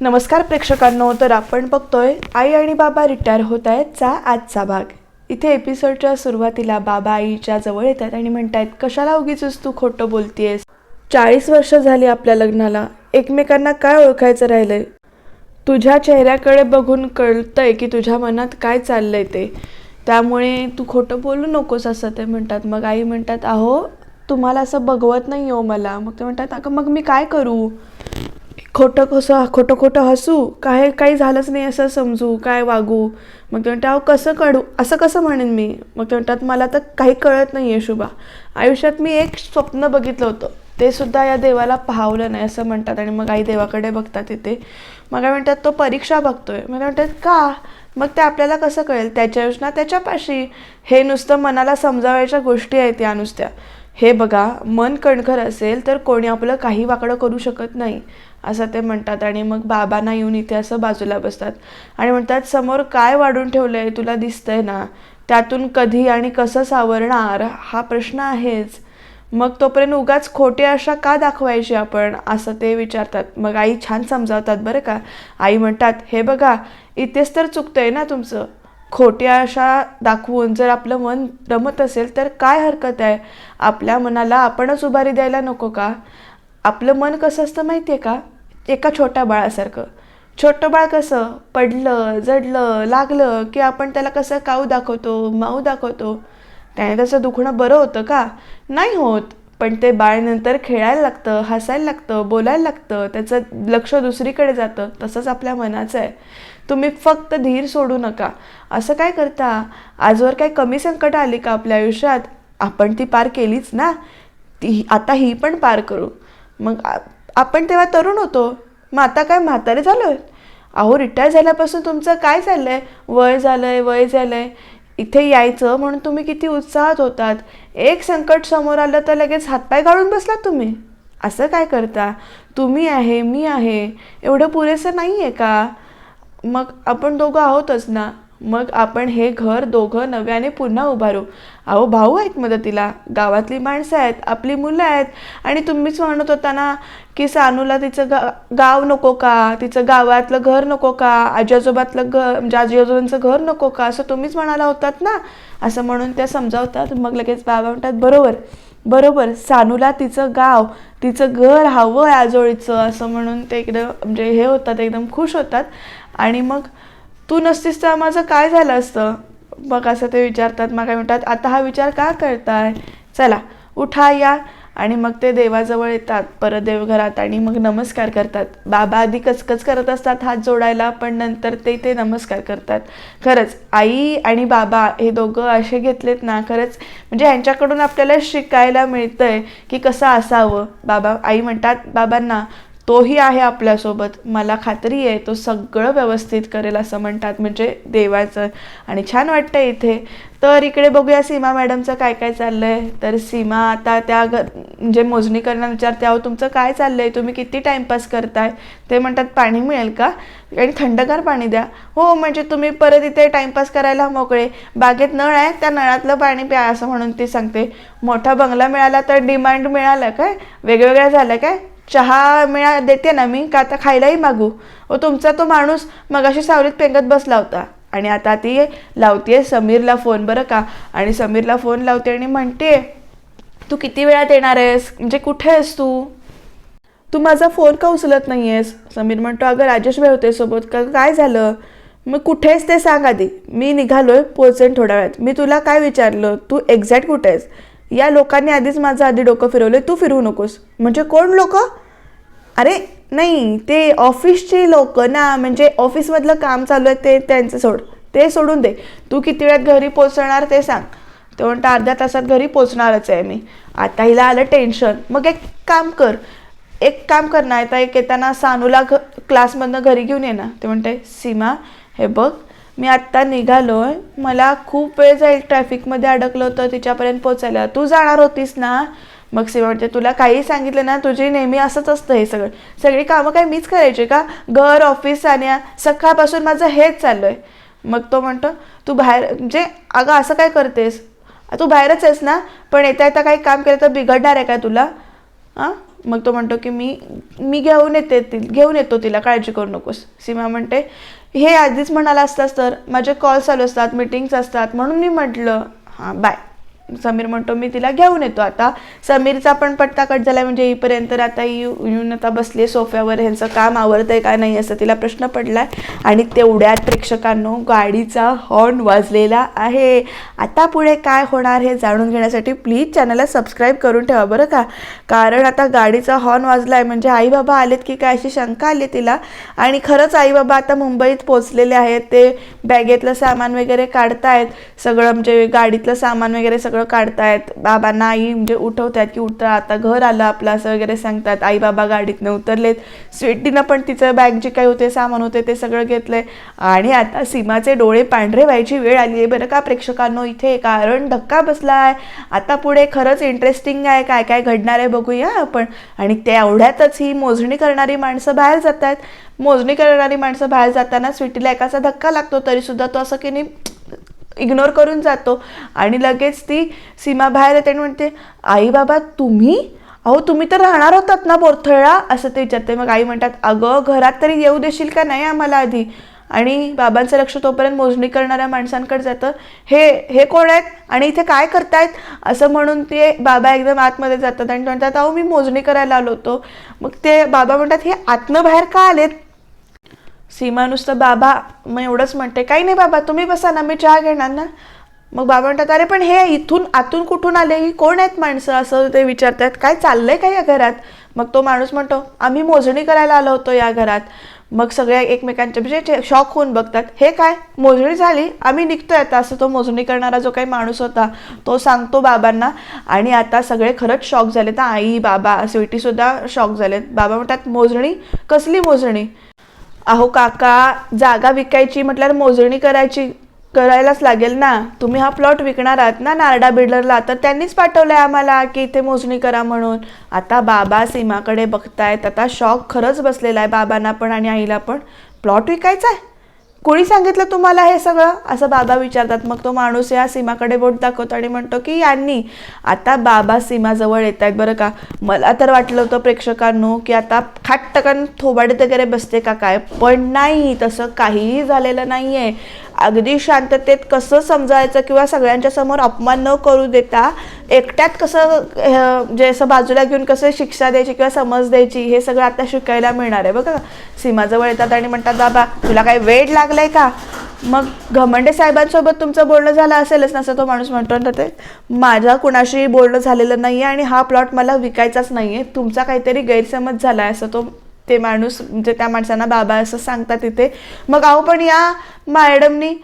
नमस्कार प्रेक्षकांनो तर आपण बघतोय आई आणि बाबा रिटायर होत आहेत चा आजचा भाग. इथे एपिसोडच्या सुरुवातीला बाबा आईच्या जवळ येतात आणि म्हणतायत कशाला उगीच तू खोटं बोलतीयस? चाळीस वर्ष झाली आपल्या लग्नाला. एकमेकांना काय ओळखायचं राहिलंय? तुझ्या चेहऱ्याकडे बघून कळतंय की तुझ्या मनात काय चाललंय ते. त्यामुळे तू खोटं बोलू नकोस असं ते म्हणतात. मग आई म्हणतात अहो तुम्हाला असं बघवत नाही हो मला. मग ते म्हणतात अगं मग मी काय करू? खोटं कसं खोटं खोटं हसू? काय काही झालंच नाही असं समजू काय वागू? मग ते म्हणतात अहो कसं कळू असं कसं म्हणेन मी? मग ते म्हणतात मला तर काही कळत नाही आहे शुभा. आयुष्यात मी एक स्वप्न बघितलं होतं. ते सुद्धा या देवाला पाहवलं नाही असं म्हणतात. आणि मग आई देवाकडे बघतात इथे. मग काय म्हणतात तो परीक्षा बघतोय. मग म्हणतात का? मग ते आपल्याला कसं कळेल? त्याच्या योजना त्याच्यापाशी. हे नुसतं मनाला समजावायच्या गोष्टी आहेत या नुसत्या. हे बघा मन कणखर असेल तर कोणी आपलं काही वाकडं करू शकत नाही. असं ते म्हणतात आणि मग बाबांना येऊन इथे असं बाजूला बसतात. आणि म्हणतात समोर काय वाढून ठेवलं आहे तुला दिसतंय ना? त्यातून कधी आणि कसं सावरणार? हा प्रश्न आहेच. मग तोपर्यंत उगाच खोटे आशा का दाखवायची आपण? असं ते विचारतात. मग आई छान समजावतात बरं का? आई म्हणतात हे बघा इथेच तर चुकतंय ना तुमचं. खोट्या आशा दाखवून जर आपलं मन रमत असेल तर काय हरकत आहे? आपल्या मनाला आपणच उभारी द्यायला नको का? आपलं मन कसं असतं माहिती आहे का? एका छोट्या बाळासारखं. छोटं बाळ कसं? पडलं जडलं लागलं की आपण त्याला कसं काऊ दाखवतो माऊ दाखवतो? त्याने त्याचं दुखणं बरं होतं का? नाही होत. पण ते बाळ नंतर खेळायला लागतं हसायला लागतं बोलायला लागतं. त्याचं लक्ष दुसरीकडे जातं. तसंच आपल्या मनाचं आहे. तुम्ही फक्त धीर सोडू नका. असं काय करता? आजवर काही कमी संकट आली का आपल्या आयुष्यात? आपण ती पार केलीच ना? ती आता ही पण पार करू. मग आपण तेव्हा तरुण होतो. मग आता काय म्हातारे झालो अहो रिटायर झाल्यापासून तुमचं काय चाललंय? वय झालं आहे वय झालं आहे इथे यायचं म्हणून तुम्ही किती उत्साहात होतात. एक संकट समोर आलं तर लगेच हातपाय काढून बसलात तुम्ही. असं काय करता? तुम्ही आहे मी आहे. एवढं पुरेसं नाही आहे का? मग आपण दोघं आहोतच ना. मग आपण हे घर दोघं नव्याने पुन्हा उभारू. अहो भाऊ आहेत मदतीला. गावातली माणसं आहेत आपली मुलं आहेत. आणि तुम्हीच म्हणत होता ना की सानूला तिचं गा गाव नको का? तिचं गावातलं घर नको का? आजी आजोबातलं घर म्हणजे आजी आजोबांचं घर नको का? असं तुम्हीच म्हणाला होतात ना? असं म्हणून त्या समजावतात. मग लगेच बाबा म्हणतात बरोबर बरोबर. सानूला तिचं गाव तिचं घर हवं आहे आजोळीचं. असं म्हणून ते एकदम म्हणजे हे होतात एकदम खुश होतात. आणि मग तू नसतीस तर माझं काय झालं असतं? मग असं ते विचारतात मग काय म्हणतात आता हा विचार का करताय? चला उठा या. आणि मग ते देवाजवळ येतात परत देवघरात आणि मग नमस्कार करतात. बाबा आधी कचकच करत असतात हात जोडायला पण नंतर ते ते नमस्कार करतात. खरंच आई आणि बाबा हे दोघं असे घेतलेत ना खरंच म्हणजे ह्यांच्याकडून आपल्याला शिकायला मिळतंय की कसं असावं. बाबा आई म्हणतात बाबांना तोही आहे आपल्यासोबत. मला खात्री आहे तो सगळं व्यवस्थित करेल असं म्हणतात. म्हणजे देवाचं. आणि छान वाटतं इथे. तर इकडे बघूया सीमा मॅडमचं काय काय चाललं आहे तर सीमा आता त्या घ म्हणजे मोजणी करणं विचारते अहो तुमचं काय चाललं आहे तुम्ही किती टाईमपास करताय? ते म्हणतात पाणी मिळेल का? आणि थंडगार पाणी द्या. हो म्हणजे तुम्ही परत इथे टाईमपास करायला मोकळे. बागेत नळ आहे त्या नळातलं पाणी प्या असं म्हणून ती सांगते. मोठा बंगला मिळाला तर डिमांड मिळालं काय? वेगवेगळ्या झालं काय? चहा मिळा देते ना मी का आता खायलाही मागू? व तुमचा तो माणूस मगाशी सावलीत पेंगत बसला होता. आणि आता ती लावते समीरला फोन बरं का? आणि समीरला फोन लावते आणि म्हणते तू किती वेळात येणार आहेस? म्हणजे कुठे आहेस तू? तू माझा फोन का उचलत नाही आहेस समीर म्हणतो अगं राजेश भाई होते सोबत. का काय झालं? मग कुठे आहेस ते सांग आधी. मी निघालोय पोचेन थोड्या वेळात. मी तुला काय विचारलं? तू एक्झॅक्ट कुठे आहेस? या लोकांनी आधीच माझं आधी डोकं फिरवलं तू फिरवू नकोस. म्हणजे कोण लोक? अरे नाही ते ऑफिसचे लोक ना म्हणजे ऑफिसमधलं काम चालू आहे ते त्यांचं सोड. ते सोडून दे. तू किती वेळात घरी पोचणार ते सांग. ते म्हणतं अर्ध्या तासात घरी पोचणारच आहे मी. आता हिला आलं टेन्शन मग एक काम कर. एक काम कर ना आता एक येताना सानूला घ क्लासमधनं घरी घेऊन ये ना. ते म्हणते सीमा हे बघ मी आत्ता निघालोय. मला खूप वेळ जाईल ट्रॅफिकमध्ये अडकलं होतं तिच्यापर्यंत पोचायला तू जाणार होतीस ना? मग सीमा म्हणते तुला काही सांगितलं ना तुझी नेहमी असंच असतं हे सगळं. सगळी कामं काय मीच करायची का? घर ऑफिस आणि सकाळपासून माझं हेच चाललं आहे मग तो म्हणतो तू बाहेर म्हणजे अगं असं काय करतेस? तू बाहेरच आहेस ना? पण येता येता काही काम केलं तर बिघडणार आहे का तुला? हां मग तो म्हणतो की मी मी घेऊन येते ती घेऊन येतो तिला काळजी करू नकोस. सीमा म्हणते हे आधीच म्हणाला असतास तर माझे कॉल चालू असतात मीटिंग्स असतात म्हणून मी म्हटलं हां बाय समीर म्हणतो मी तिला घेऊन येतो. आता समीरचा पण पट्टा कट झाला म्हणजे इपर्यंत तर आता येऊ येऊन आता बसली सोफ्यावर ह्यांचं काम आवडतंय का नाही असं तिला प्रश्न पडलाय. आणि तेवढ्यात प्रेक्षकांनो गाडीचा हॉर्न वाजलेला आहे. आता पुढे काय होणार हे जाणून घेण्यासाठी प्लीज चॅनलला सबस्क्राईब करून ठेवा बरं का? कारण आता गाडीचा हॉर्न वाजलाय म्हणजे आई बाबा आलेत की काय अशी शंका आली तिला? आणि खरंच आई बाबा आता मुंबईत पोचलेले आहेत ते बॅगेतलं सामान वगैरे काढतायत सगळं म्हणजे गाडीतलं सामान वगैरे सगळं काढतायत. बाबांना आई म्हणजे उठवतात की उठता आता घर आलं आपलं असं वगैरे सांगतात. आई बाबा गाडीतनं उतरलेत. स्वीटीनं पण तिचं बॅग जे काही होते सामान होते ते सगळं घेतलंय. आणि आता सीमाचे डोळे पांढरे व्हायची वेळ आली आहे बरं का प्रेक्षकांनो इथे. कारण धक्का बसला आहे आता पुढे खरंच इंटरेस्टिंग आहे. काय काय घडणार आहे बघूया आपण. आणि तेवढ्यातच ही मोजणी करणारी माणसं बाहेर जात आहेत मोजणी करणारी माणसं बाहेर जाताना स्वीटीला एकाचा धक्का लागतो तरी सुद्धा तो असं की नाही इग्नोर करून जातो. आणि लगेच ती सीमा बाहेर येते आणि म्हणते आई बाबा तुम्ही? अहो तुम्ही तर राहणार होतात ना बोरथळा? असं ते विचारते. मग आई म्हणतात अगं घरात तरी येऊ देशील का नाही आम्हाला आधी? आणि बाबांचं लक्ष तोपर्यंत मोजणी करणाऱ्या माणसांकडे जातं. हे हे कोण आहेत? आणि इथे काय करतायत? असं म्हणून ते बाबा एकदम आतमध्ये जातात आणि म्हणतात अहो मी मोजणी करायला आलो होतो. मग ते बाबा म्हणतात हे आतनं बाहेर का आलेत? सीमा नुसतं बाबा मग एवढंच म्हणते काही नाही बाबा तुम्ही बसा ना मी चहा घेणार ना. मग बाबा म्हणतात अरे पण हे इथून आतून कुठून आले? ही कोण आहेत माणसं? असं ते विचारतात काय चाललंय का या घरात? मग तो माणूस म्हणतो आम्ही मोजणी करायला आलो होतो या घरात. मग सगळ्या एकमेकांच्या म्हणजे शॉक होऊन बघतात हे काय? मोजणी झाली? आम्ही निघतोय आता. असं तो मोजणी करणारा जो काही माणूस होता तो सांगतो बाबांना. आणि आता सगळे खरंच शॉक झाले तर आई बाबा स्वीटीसुद्धा शॉक झालेत. बाबा म्हणतात मोजणी? कसली मोजणी? अहो काका जागा विकायची म्हटल्यावर मोजणी करायची करायलाच लागेल ना. तुम्ही हा प्लॉट विकणार आहात ना नारडा बिल्डरला. तर त्यांनीच पाठवलंय आम्हाला की इथे मोजणी करा म्हणून. आता बाबा सीमाकडे बघतायत. आता शॉक खरंच बसलेला आहे बाबांना पण आणि आईला पण. प्लॉट विकायचा आहे कोणी सांगितलं तुम्हाला हे सगळं? असं बाबा विचारतात. मग तो माणूस या सीमाकडे बोट दाखवतो आणि म्हणतो की यांनी आता बाबा सीमाजवळ येत आहेत बरं का. मला तर वाटलं होतं प्रेक्षकांनो की आता खाटटकन थोबाडीत वगैरे बसते का काय? पण नाही तसं काहीही झालेलं नाही आहे अगदी शांततेत कसं समजायचं किंवा सगळ्यांच्या समोर अपमान न करू देता एकट्यात कसं जे असं बाजूला घेऊन कसं शिक्षा द्यायची किंवा समज द्यायची हे सगळं आता शिकायला मिळणार आहे. बघा सीमाजवळ येतात आणि म्हणतात बाबा तुला काही वेळ लागलाय का? मग घमंडे साहेबांसोबत तुमचं बोलणं झालं असेलच ना असं तो माणूस म्हणतो ना ते माझा कुणाशी बोलणं झालेलं नाही आहे आणि हा प्लॉट मला विकायचाच नाही आहे तुमचा काहीतरी गैरसमज झाला आहे असं तो ते माणूस म्हणजे त्या माणसांना बाबा असं सांगतात तिथे. मग अहो पण या मॅडमनी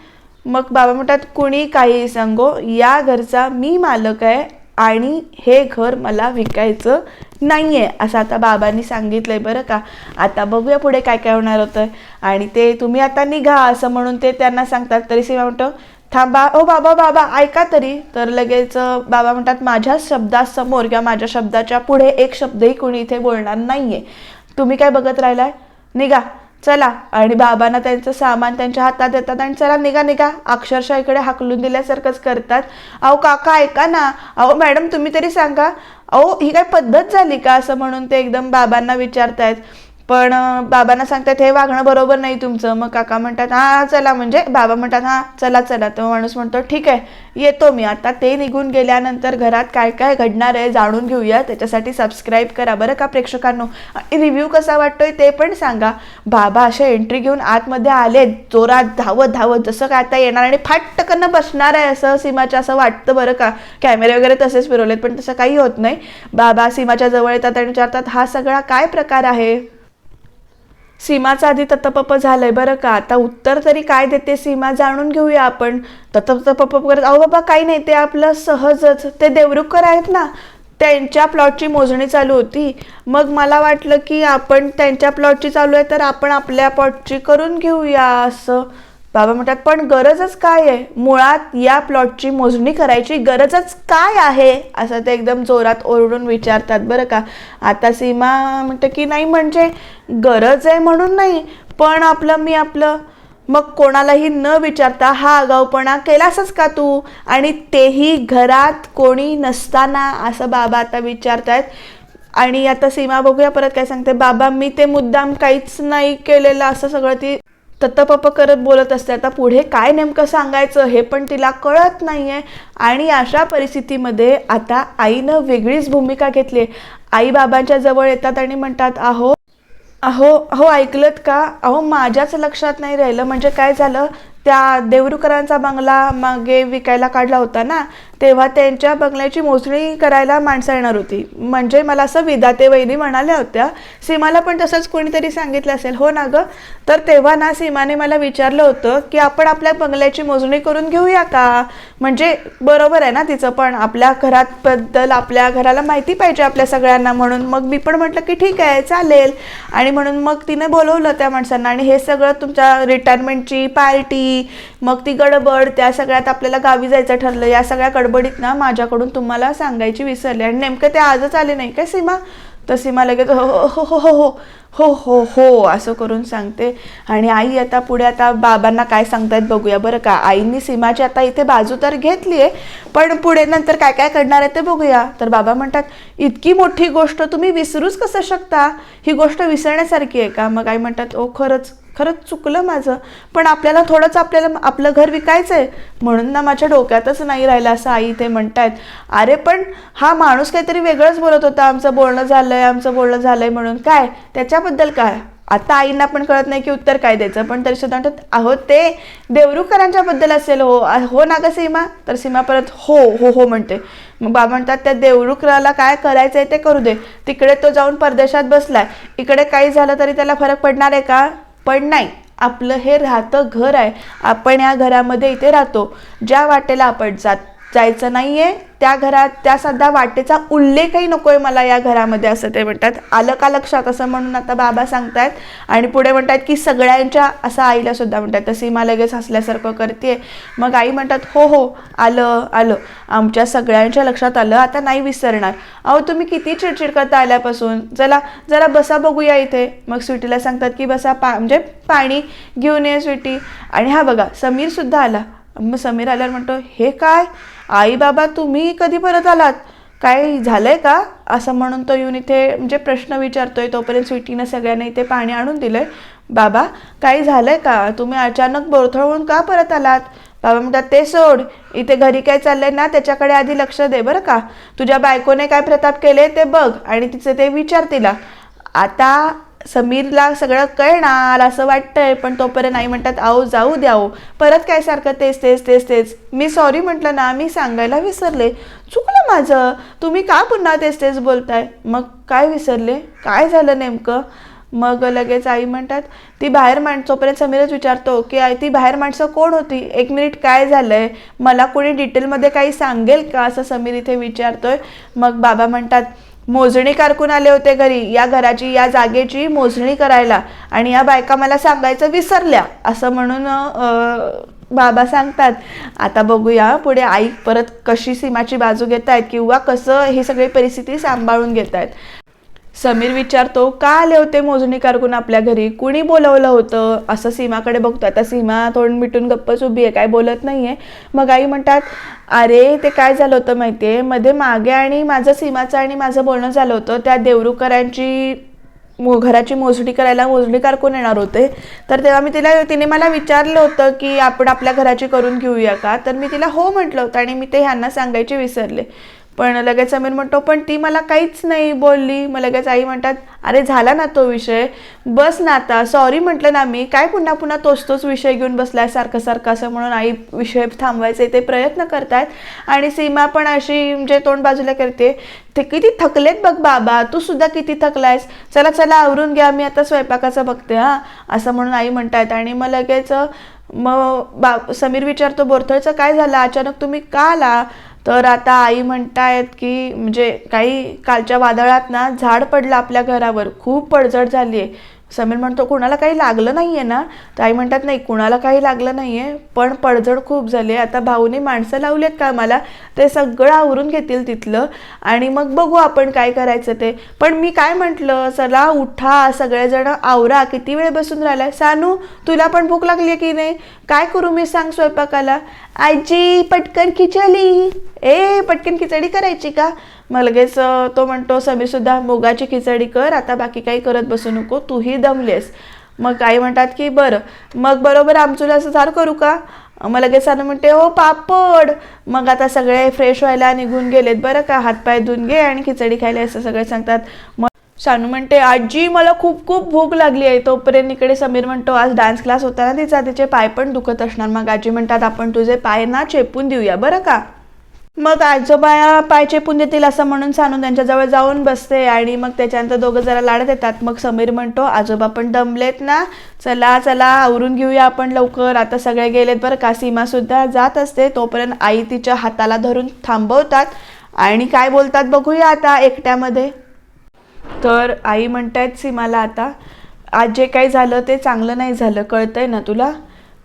मग बाबा म्हणतात कुणी काही सांगो या घरचा मी मालक आहे आणि हे घर मला विकायचं नाही आहे असं आता बाबांनी सांगितलंय बरं का. आता बघूया पुढे काय काय होणार होतं आणि ते तुम्ही आता निघा असं म्हणून ते त्यांना सांगतात. तरी सीमा म्हणतो थांबा. ओ बाबा बाबा ऐका तरी. तर लगेच बाबा म्हणतात माझ्या शब्दासमोर किंवा माझ्या शब्दाच्या पुढे एक शब्दही कोणी इथे बोलणार नाही आहे तुम्ही काय बघत राहिलाय? निघा चला. आणि बाबांना त्यांचं सामान त्यांच्या हातात देतात आणि चला निघा निघा. अक्षरशः इकडे हाकलून दिल्यासारखंच करतात. अहो काका ऐका ना. अहो मॅडम तुम्ही तरी सांगा. अहो ही काय पद्धत झाली का असं म्हणून ते एकदम बाबांना विचारतायत? पण बाबांना सांगतात हे वागणं बरोबर नाही तुमचं. मग काका म्हणतात हां चला. म्हणजे बाबा म्हणतात हां चला चला. तो माणूस म्हणतो ठीक आहे येतो मी. आता ते निघून गेल्यानंतर घरात काय काय घडणार आहे जाणून घेऊया. त्याच्यासाठी सबस्क्राईब करा बरं का प्रेक्षकांनो. आणि रिव्ह्यू कसा वाटतोय ते पण सांगा. बाबा अशा एंट्री घेऊन आतमध्ये आले जोरात धावत धावत जसं काय आता येणार आणि फाटकन बसणार आहे असं सीमाच्या असं वाटतं बरं का. कॅमेरे वगैरे तसेच फिरवलेत पण तसं काही होत नाही. बाबा सीमाच्या जवळ येतात आणि विचारतात हा सगळा काय प्रकार आहे? सीमाचं आधी ततपप झालंय बरं का? आता उत्तर तरी काय देते सीमा? जाणून घेऊया आपण. ततपप करत अहो बाबा काही नाही. ते आपलं सहजच ते देवरुखकर आहेत ना? त्यांच्या प्लॉटची मोजणी चालू होती. मग मला वाटलं की आपण त्यांच्या प्लॉटची चालू आहे तर आपण आपल्या प्लॉटची करून घेऊया असं. बाबा म्हणतात पण गरजच काय आहे? मुळात या प्लॉटची मोजणी करायची गरजच काय आहे? असं ते एकदम जोरात ओरडून विचारतात बरं का. आता सीमा म्हणते की नाही म्हणजे गरज आहे म्हणून नाही पण आपलं मी आपलं मग कोणालाही न विचारता हा आगाऊपणा केलासच का तू? आणि तेही घरात कोणी नसताना असं बाबा आता विचारतायत. आणि आता सीमा बघूया परत काय सांगते. बाबा मी ते मुद्दाम काहीच नाही केलेलं असं सगळं ती तत्तपप करत बोलत असते. आता पुढे काय नेमकं सांगायचं हे पण तिला कळत नाहीये. आणि अशा परिस्थितीमध्ये आता आईनं वेगळीच भूमिका घेतली आई बाबांच्या जवळ येतात आणि म्हणतात आहो अहो अहो ऐकलत का? अहो माझ्याच लक्षात नाही राहिलं. म्हणजे काय झालं? त्या देवरुकरांचा बंगला मागे विकायला काढला होता ना. तेव्हा त्यांच्या बंगल्याची मोजणी करायला माणसं येणार होती. म्हणजे मला असं विधाते वहिनी म्हणाल्या होत्या सीमाला पण तसंच कोणीतरी सांगितलं असेल हो ना गं? तर तेव्हा ना सीमाने मला विचारलं होतं की आपण आपल्या बंगल्याची मोजणी करून घेऊया का? म्हणजे बरोबर आहे ना तिचं पण आपल्या घराबद्दल आपल्या घराला माहिती पाहिजे आपल्या सगळ्यांना म्हणून. मग मी पण म्हटलं की ठीक आहे चालेल. आणि म्हणून मग तिने बोलवलं त्या माणसांना आणि हे सगळं तुमच्या रिटायरमेंटची पार्टी मग ती गडबड त्या सगळ्यात आपल्याला गावी जायचं ठरलं या सगळ्या गडबड गडबडीत ना माझ्याकडून तुम्हाला सांगायची विसरले. आणि नेमकं ते आजच आले नाही काय सीमा? तर सीमा लगेच हो हो, हो हो हो हो हो हो हो असं करून सांगते. आणि आई आता पुढे आता बाबांना काय सांगतायत बघूया बरं का. आईंनी सीमाची आता इथे बाजू तर घेतली आहे पण पुढे नंतर काय काय करणार आहे ते बघूया. तर बाबा म्हणतात इतकी मोठी गोष्ट तुम्ही विसरूच कसं शकता? ही गोष्ट विसरण्यासारखी आहे का? मग आई म्हणतात ओ खरंच खरंच चुकलं माझं. पण आपल्याला थोडंच आपल्याला आपलं घर विकायचं आहे म्हणून ना माझ्या डोक्यातच नाही राहिलं असं आई ते म्हणतायत. अरे पण हा माणूस काहीतरी वेगळंच बोलत होता. आमचं बोलणं झालं आहे आमचं बोलणं झालं आहे म्हणून. काय? त्याच्याबद्दल काय? आता आईंना पण कळत नाही की उत्तर काय द्यायचं. पण तरी सुद्धा म्हणतात अहो ते देवरुखरांच्या बद्दल असेल. हो हो ना ग सीमा? तर सीमा परत हो हो हो म्हणते. मग बाबा म्हणतात त्या देवरुखराला काय करायचं आहे ते करू दे. तिकडे तो जाऊन परदेशात बसलाय. इकडे काही झालं तरी त्याला फरक पडणार आहे का? पण नाही. आपलं हे राहतं घर आहे. आपण या घरामध्ये इथे राहतो. ज्या वाटेला आपण जात जायचं नाहीये. त्या घरात त्या सध्या वाटेचा उल्लेखही नको आहे मला या घरामध्ये असं ते म्हणतात. आलं का लक्षात? असं म्हणून आता बाबा सांगतायत. आणि पुढे म्हणतात की सगळ्यांच्या असं आईला सुद्धा म्हणतात. तर सीमा लगेच हसल्यासारखं करते मग आई म्हणतात हो हो आलं आलं. आमच्या सगळ्यांच्या लक्षात आलं. आता नाही विसरणार. अहो तुम्ही किती चिडचिड करता आल्यापासून? चला जरा बसा बघूया इथे. मग स्वीटीला सांगतात की बसा पा म्हणजे पाणी घेऊन ये स्वीटी. आणि हा बघा समीर सुद्धा आला. मग समीर आल्यावर म्हणतो हे काय? आई बाबा तुम्ही कधी परत आलात? काय झालंय का? असं म्हणून तो येऊन इथे म्हणजे प्रश्न विचारतोय. तोपर्यंत स्वीटीनं सगळ्यांना इथे पाणी आणून दिलंय. बाबा काही झालंय का? तुम्ही अचानक बोरथळून का परत आलात? बाबा म्हणतात ते सोड इथे घरी काय चाललंय ना त्याच्याकडे आधी लक्ष दे बरं का. तुझ्या बायकोने काय प्रताप केले ते बघ आणि तिचे ते विचार तिला. आता समीरला सगळं कळणार असं वाटतंय पण तोपर्यंत आई म्हणतात आहो जाऊ द्याओ परत काय सारखं तेच तेच तेच तेच. मी सॉरी म्हटलं ना मी सांगायला विसरले. चुकलं माझं. तुम्ही का पुन्हा तेच तेच बोलताय? मग काय विसरले? काय झालं नेमकं? मग लगेच आई म्हणतात ती बाहेर माणसोपर्यंत समीरच विचारतो की आई ती बाहेर माणसं कोण होती? एक मिनिट काय झालंय? मला कोणी डिटेलमध्ये काही सांगेल का? असं समीर इथे विचारतोय. मग बाबा म्हणतात मोजणी कारकून आले होते घरी. या घराची या जागेची मोजणी करायला. आणि या बायका मला सांगायचं विसरल्या. असं म्हणून बाबा सांगतात आता बघूया पुढे आई परत कशी सीमाची बाजू घेत आहेत किंवा कसं ही सगळी परिस्थिती सांभाळून घेत आहेत समीर विचारतो का आले होते मोजणी कारकून आपल्या घरी? कुणी बोलवलं होतं? असं सीमाकडे बघतो आता सीमा तोंड मिटून गप्पच उभी आहे काय बोलत नाही आहे मग आई म्हणतात अरे ते काय झालं होतं माहिती आहे मध्ये मागे आणि माझं सीमाचं आणि माझं बोलणं झालं होतं. त्या देवरुकरांची मो घराची मोजणी करायला मोजणी कारकून येणार होते. तर तेव्हा मी तिला तिने मला विचारलं होतं की आपण आपल्या घराची करून घेऊया का? तर मी तिला हो म्हटलं होतं आणि मी ते ह्यांना सांगायचे विसरले. पण लगेच समीर म्हणतो पण ती मला काहीच नाही बोलली. मग लगेच आई म्हणतात अरे झाला ना तो विषय. बस ना आता. सॉरी म्हटलं ना मी. काय पुन्हा पुन्हा तोच तोच विषय घेऊन बसलाय सारखं सारखं असं म्हणून आई विषय थांबवायचे ते प्रयत्न करतायत आणि सीमा पण अशी म्हणजे तोंड बाजूला करते ते किती थकलेत बघ बाबा. तू सुद्धा किती थकलायस. चला चला आवरून घ्या. मी आता स्वयंपाकाचं बघते हां. असं म्हणून आई म्हणतायत आणि मग लगेच मग बा समीर विचारतो बोरथळचं काय झालं? अचानक तुम्ही का आला? तर आता आई म्हणतायत की म्हणजे काही कालच्या वादळात ना झाड पडलं आपल्या घरावर. खूप पडझड झाली आहे. समीर म्हणतो कुणाला काही लागलं नाही आहे ना? तर आई म्हणतात नाही कुणाला काही लागलं नाही आहे पण पडझड खूप झाली आहे. आता भाऊने माणसं लावली आहेत का मला ते सगळं आवरून घेतील तिथलं आणि मग बघू आपण काय करायचं ते. पण मी काय म्हटलं चला उठा सगळेजण आवरा. किती वेळ बसून राहिला सानू तुला पण भूक लागली आहे की नाही? काय करू मी सांग स्वयंपाकाला. आजी पटकन खिचडी. ए पटकन खिचडी करायची का? मग लगेच तो म्हणतो समीर सुद्धा मुगाची खिचडी कर आता बाकी काही करत बसू नको तूही दमलेस. मग आई म्हणतात की बरं. मग बरोबर आमचूला असं सार करू का? मग लगेच सानू म्हणते हो पापड. मग आता सगळे फ्रेश व्हायला निघून गेलेत बरं का हातपाय धुवून घे आणि खिचडी खायला असं सगळे सांगतात. मग शानू म्हणते आजी मला खूप खूप भूक लागली आहे. तोपर्यंत इकडे समीर म्हणतो आज डान्स क्लास होता ना तिचा तिचे पाय पण दुखत असणार. मग आजी म्हणतात आपण तुझे पाय ना चेपून देऊया बरं का? मग आजोबा पाय चेपून देतील असं म्हणून सानू त्यांच्याजवळ जाऊन बसते आणि मग त्याच्यानंतर दोघं जरा लाडत येतात मग समीर म्हणतो आजोबा पण दमलेत ना. चला चला आवरून घेऊया आपण लवकर. आता सगळे गेलेत बरं का. सीमा सुद्धा जात असते. तोपर्यंत आई तिच्या हाताला धरून थांबवतात. आणि काय बोलतात बघूया आता एकट्यामध्ये. तर आई म्हणतायत सीमाला आता. आज जे काही झालं ते चांगलं नाही झालं कळतंय ना तुला?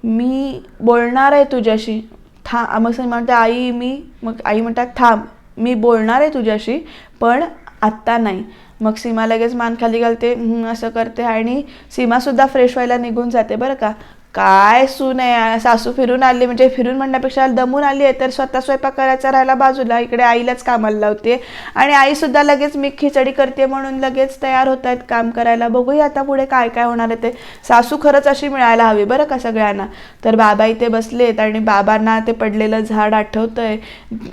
मी बोलणार आहे तुझ्याशी. था मग सीमा म्हणते आई मी मग आई म्हणतात थांब मी बोलणार आहे तुझ्याशी पण आत्ता नाही. मग सीमा लगेच मान खाली घालते असं करते. आणि सीमासुद्धा फ्रेश व्हायला निघून जाते बरं का? काय सून आहे? सासू फिरून आली म्हणजे फिरून म्हणण्यापेक्षा दमून आली आहे तर स्वतः स्वयंपाक करायचा राहिला बाजूला. इकडे आईलाच कामाला लावते. आणि आईसुद्धा लगेच मी खिचडी करते म्हणून लगेच तयार होत आहेत काम करायला. बघूया आता पुढे काय काय होणार आहे ते. सासू खरंच अशी मिळायला हवी बरं का सगळ्यांना? तर बाबा इथे बसलेत आणि बाबांना ते पडलेलं झाड आठवतंय.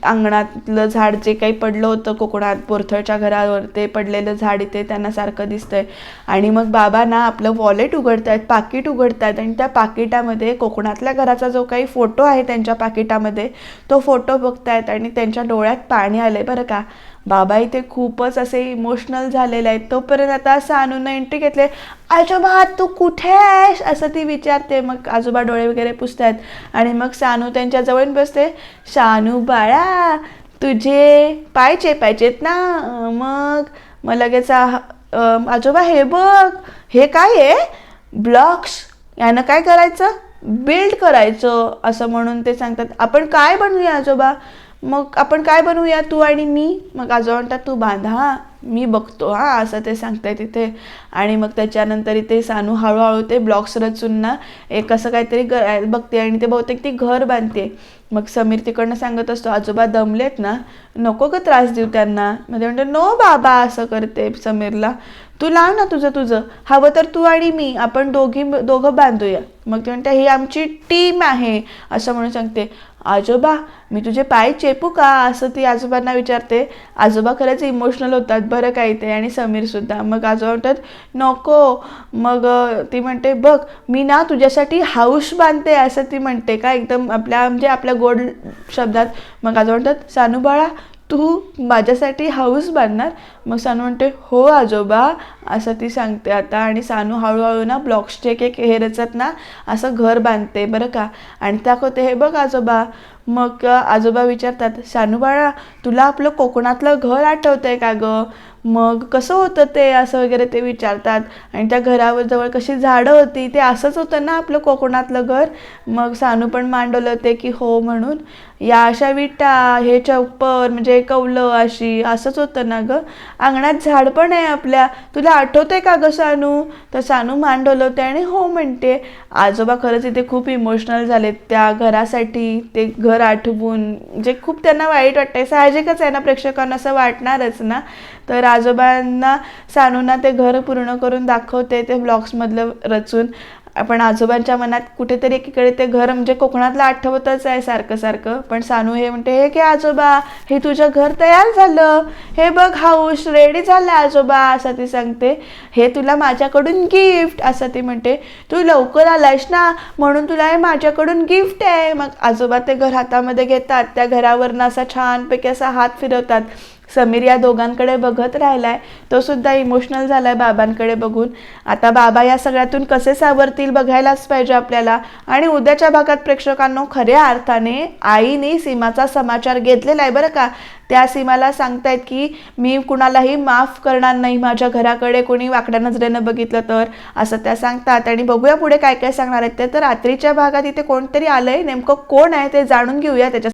अंगणातलं झाड जे काही पडलं होतं कोकणात पोरथळच्या घरावर ते पडलेलं झाड इथे त्यांना सारखं दिसतंय. आणि मग बाबांना आपलं वॉलेट उघडतायत पाकिट उघडतायत आणि त्या पाकिटामध्ये कोकणातल्या घराचा जो काही फोटो आहे त्यांच्या पाकिटामध्ये तो फोटो बघतायत आणि त्यांच्या डोळ्यात पाणी आलं आहे बरं का. बाबा इथे खूपच असे इमोशनल झालेले आहेत. तोपर्यंत आता सानूनं एंट्री घेतले आजोबा तू कुठे आहेस? असं ती विचारते. मग आजोबा डोळे वगैरे पुसतात आणि मग सानू त्यांच्या जवळ बसते. शानू बाळा तुझे पाय चेपायचेत ना. मग मग लगेच आजोबा हे बघ. हे काय आहे? ब्लॉक्स. यानं काय करायचं? बिल्ड करायचं असं म्हणून ते सांगतात. आपण काय बनवूया आजोबा? मग आपण काय बनवूया तू आणि मी? मग आजोबा म्हणतात तू बांधा मी बघतो. हां असं ते सांगताय तिथे आणि मग त्याच्यानंतर इथे सानू हळूहळू ते ब्लॉक्स रचून ना एक असं काहीतरी ग बघते आणि ते बहुतेक ती घर बांधते. मग समीर तिकडनं सांगत असतो आजोबा दमलेत ना नको ग त्रास देऊ त्यांना. मग ते नो बाबा असं करते समीरला. तू लाव ना तुझं तुझं. हवं तर तू आणि मी आपण दोघी दोघं बांधूया. मग ते म्हणते ही आमची टीम आहे असं म्हणून सांगते. आजोबा मी तुझे पाय चेपू का? असं ती आजोबांना विचारते. आजोबा खरंच इमोशनल होतात बरं काय ते. आणि समीरसुद्धा मग आजोबा म्हणतात नको. मग ती म्हणते बघ मी ना तुझ्यासाठी हाऊस बांधते असं ती म्हणते का? एकदम आपल्या म्हणजे आपल्या गोड शब्दात. मग आजोबा म्हणतात सानू बाळा तू माझ्यासाठी हाऊस बांधणार? मग सानू म्हणते हो आजोबा असं ती सांगते आता. आणि सानू हळूहळू ना ब्लॉक्सचे एक एक हे रचत ना असं घर बांधते बरं का? आणि दाखवते हे बघ आजोबा. मग आजोबा विचारतात सानू बाळा तुला आपलं कोकणातलं घर आठवतंय का गं? मग कसं होतं ते असं वगैरे ते विचारतात. आणि त्या घरावर जवळ कशी झाडं होती ते असंच होतं ना आपलं कोकणातलं घर? मग सानू पण मांडवलं होते की हो म्हणून. या अशा विटा हे चौपर म्हणजे कौलं अशी असंच होतं ना गं? अंगणात झाड पण आहे आपल्या. तुला आठवतंय का गं सानू? तर सानू मान डोलवते आणि हो म्हणते आजोबा खरंच इथे खूप इमोशनल झालेत त्या घरासाठी ते घर आठवून. म्हणजे खूप त्यांना वाईट वाटतंय. साहजिकच आहे ना प्रेक्षकांना असं वाटणारच ना? तर आजोबांना सानूंना ते घर पूर्ण करून दाखवते ते ब्लॉग्समधलं रचून. पण आजोबांच्या मनात कुठेतरी एकीकडे ते घर म्हणजे कोकणातलं आठवतच आहे सारखं सारखं. पण सानू हे म्हणते हे की आजोबा हे तुझं घर तयार झालं. हे बघ हाऊस रेडी झालं आजोबा असं ती सांगते. हे तुला माझ्याकडून गिफ्ट असं ती म्हणते. तू लवकर आलायस ना म्हणून तुला हे माझ्याकडून गिफ्ट आहे. मग आजोबा ते घर हातामध्ये घेतात. त्या घरावरनं असा छानपैकी असा हात फिरवतात. समीर या दोघांकडे बघत राहिलाय. तो सुद्धा इमोशनल झालाय बाबांकडे बघून. आता बाबा या सगळ्यातून कसे सावरतील बघायलाच पाहिजे आपल्याला. आणि उद्याच्या भागात प्रेक्षकांनो खऱ्या अर्थाने आईने सीमाचा समाचार घेतलेला आहे बरं का. त्या सीमाला सांगतायत की मी कुणालाही माफ करणार नाही. माझ्या घराकडे कोणी वाकड्या नजरेनं बघितलं तर. असं त्या सांगतात. आणि बघूया पुढे काय काय सांगणार आहेत ते. तर रात्रीच्या भागात इथे कोणतरी आलंय. नेमकं कोण आहे ते जाणून घेऊया. त्याच्या